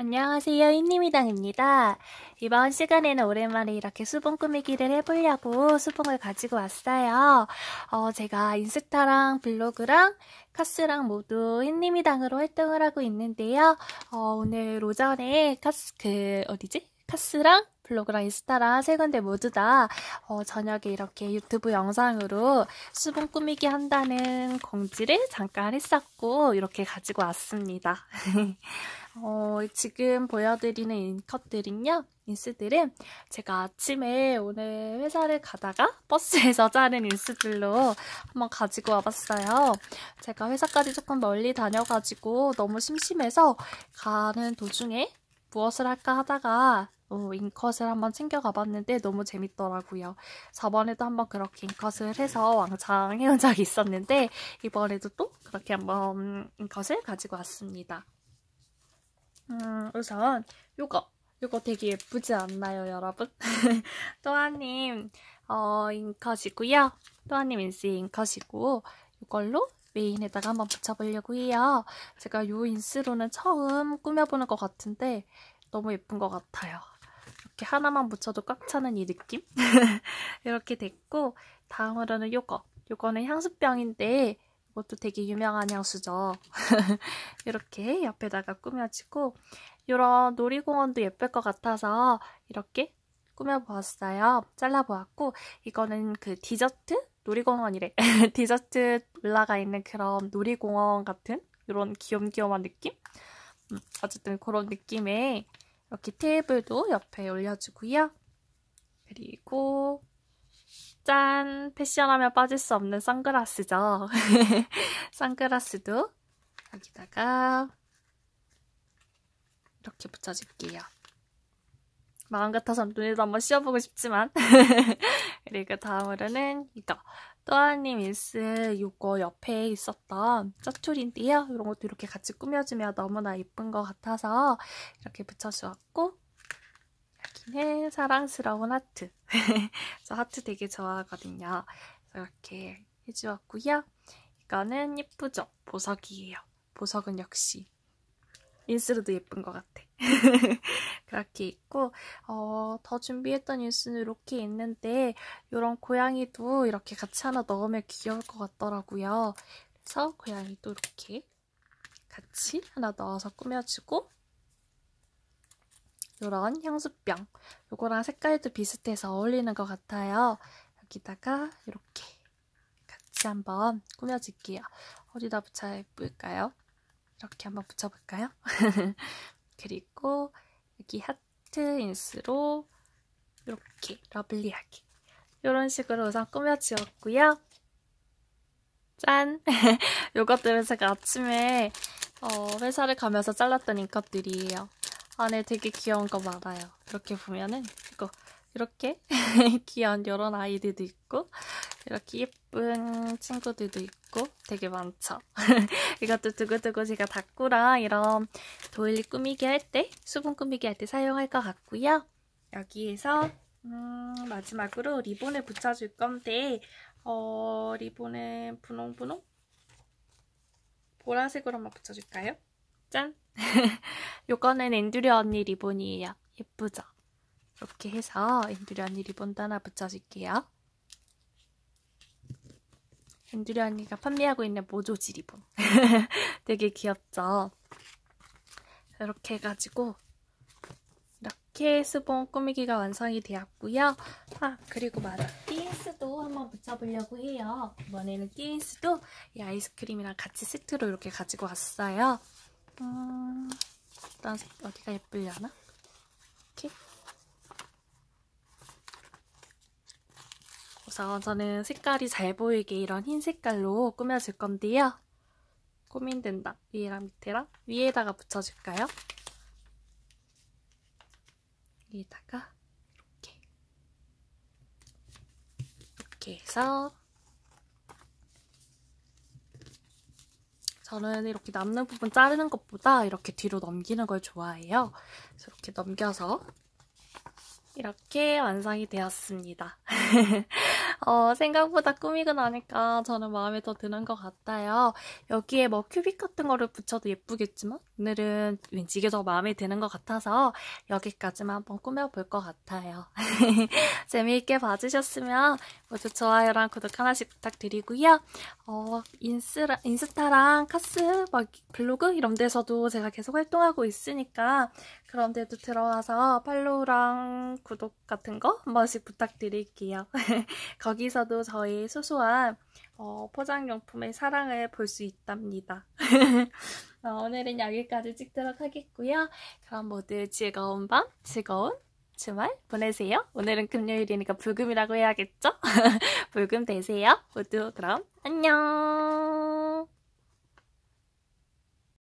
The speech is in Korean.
안녕하세요, 인님이당입니다. 이번 시간에는 오랜만에 이렇게 수봉 꾸미기를 해보려고 수봉을 가지고 왔어요. 어, 제가 인스타랑 블로그랑 카스랑 모두 흰님이당으로 활동을 하고 있는데요. 어, 오늘 오전에 카스, 그, 어디지? 카스랑 블로그랑 인스타랑 세 군데 모두 다 어, 저녁에 이렇게 유튜브 영상으로 수분 꾸미기 한다는 공지를 잠깐 했었고 이렇게 가지고 왔습니다. 어, 지금 보여드리는 인컷들은요. 인스들은 제가 아침에 오늘 회사를 가다가 버스에서 자른 인스들로 한번 가지고 와봤어요. 제가 회사까지 조금 멀리 다녀가지고 너무 심심해서 가는 도중에 무엇을 할까 하다가 어, 인컷을 한번 챙겨가 봤는데 너무 재밌더라고요. 저번에도 한번 그렇게 인컷을 해서 왕창 해온 적이 있었는데 이번에도 또 그렇게 한번 인컷을 가지고 왔습니다. 음, 우선 요거 요거 되게 예쁘지 않나요, 여러분? 또아님 어, 인컷이고요. 또아님 인스의 인컷이고 이걸로 메인에다가 한번 붙여보려고 해요. 제가 요 인스로는 처음 꾸며보는 것 같은데 너무 예쁜 것 같아요. 이렇게 하나만 붙여도 꽉 차는 이 느낌? 이렇게 됐고 다음으로는 요거. 요거는 향수병인데 이것도 되게 유명한 향수죠. 이렇게 옆에다가 꾸며지고 이런 놀이공원도 예쁠 것 같아서 이렇게 꾸며보았어요. 잘라보았고 이거는 그 디저트? 놀이공원이래. 디저트 올라가 있는 그런 놀이공원 같은 이런 귀염귀염한 느낌? 음, 어쨌든 그런 느낌의 이렇게 테이블도 옆에 올려주고요. 그리고 짠! 패션하면 빠질 수 없는 선글라스죠. 선글라스도 여기다가 이렇게 붙여줄게요. 마음 같아서 눈에도 한번 씌워보고 싶지만 그리고 다음으로는 이거 또아님 인스 이거 옆에 있었던 짜투리인데요. 이런 것도 이렇게 같이 꾸며주면 너무나 예쁜 것 같아서 이렇게 붙여주었고 여기는 사랑스러운 하트. 저 하트 되게 좋아하거든요. 이렇게 해주었고요. 이거는 예쁘죠? 보석이에요. 보석은 역시 인스로도 예쁜 것 같아. 그렇게 있고 어, 더 준비했던 인스는 이렇게 있는데 이런 고양이도 이렇게 같이 하나 넣으면 귀여울 것 같더라고요. 그래서 고양이도 이렇게 같이 하나 넣어서 꾸며주고 이런 향수병 요거랑 색깔도 비슷해서 어울리는 것 같아요. 여기다가 이렇게 같이 한번 꾸며줄게요. 어디다 붙여야 예쁠까요? 이렇게 한번 붙여볼까요? 그리고 여기 하트 인스로 이렇게 러블리하게 이런 식으로 우선 꾸며주었고요. 짠! 요것들은 제가 아침에 어, 회사를 가면서 잘랐던 인컷들이에요. 안에 되게 귀여운 거 많아요. 이렇게 보면은 이거 이렇게 귀여운 이런 아이들도 있고 이렇게 예쁜 친구들도 있고 되게 많죠. 이것도 두고두고 제가 다꾸랑 이런 도일리 꾸미기 할 때, 수분 꾸미기 할 때 사용할 것 같고요. 여기에서 음, 마지막으로 리본을 붙여줄 건데 어, 리본에 분홍분홍 보라색으로 한번 붙여줄까요? 짠! 요거는 엔듀리 언니 리본이에요. 예쁘죠? 이렇게 해서 엔듀리 언니 리본도 하나 붙여줄게요. 엔듀리 언니가 판매하고 있는 모조지 리본. 되게 귀엽죠? 이렇게 해가지고 이렇게 스본 꾸미기가 완성이 되었고요. 아 그리고 맞아 띠인스도 한번 붙여보려고 해요. 이번에는 띠인스도 이 아이스크림이랑 같이 세트로 이렇게 가지고 왔어요. 음, 일단 어디가 예쁠려나? 이렇게 우선 저는 색깔이 잘 보이게 이런 흰 색깔로 꾸며줄 건데요. 고민된다. 위에랑 밑에랑 위에다가 붙여줄까요? 위에다가 이렇게 이렇게 해서 저는 이렇게 남는 부분 자르는 것보다 이렇게 뒤로 넘기는 걸 좋아해요. 이렇게 넘겨서 이렇게 완성이 되었습니다. 어, 생각보다 꾸미고 나니까 저는 마음에 더 드는 것 같아요. 여기에 뭐 큐빅 같은 거를 붙여도 예쁘겠지만 오늘은 왠지 이게 더 마음에 드는 것 같아서 여기까지만 한번 꾸며볼 것 같아요. 재미있게 봐주셨으면 모두 좋아요랑 구독 하나씩 부탁드리고요. 어, 인스라, 인스타랑 카스, 막 블로그 이런 데서도 제가 계속 활동하고 있으니까 그런 데도 들어와서 팔로우랑 구독 같은 거 한 번씩 부탁드릴게요. 거기서도 저희 소소한 어, 포장용품의 사랑을 볼 수 있답니다. 어, 오늘은 여기까지 찍도록 하겠고요. 그럼 모두 즐거운 밤, 즐거운 주말 보내세요. 오늘은 금요일이니까 불금이라고 해야겠죠? 불금 되세요. 모두 그럼 안녕!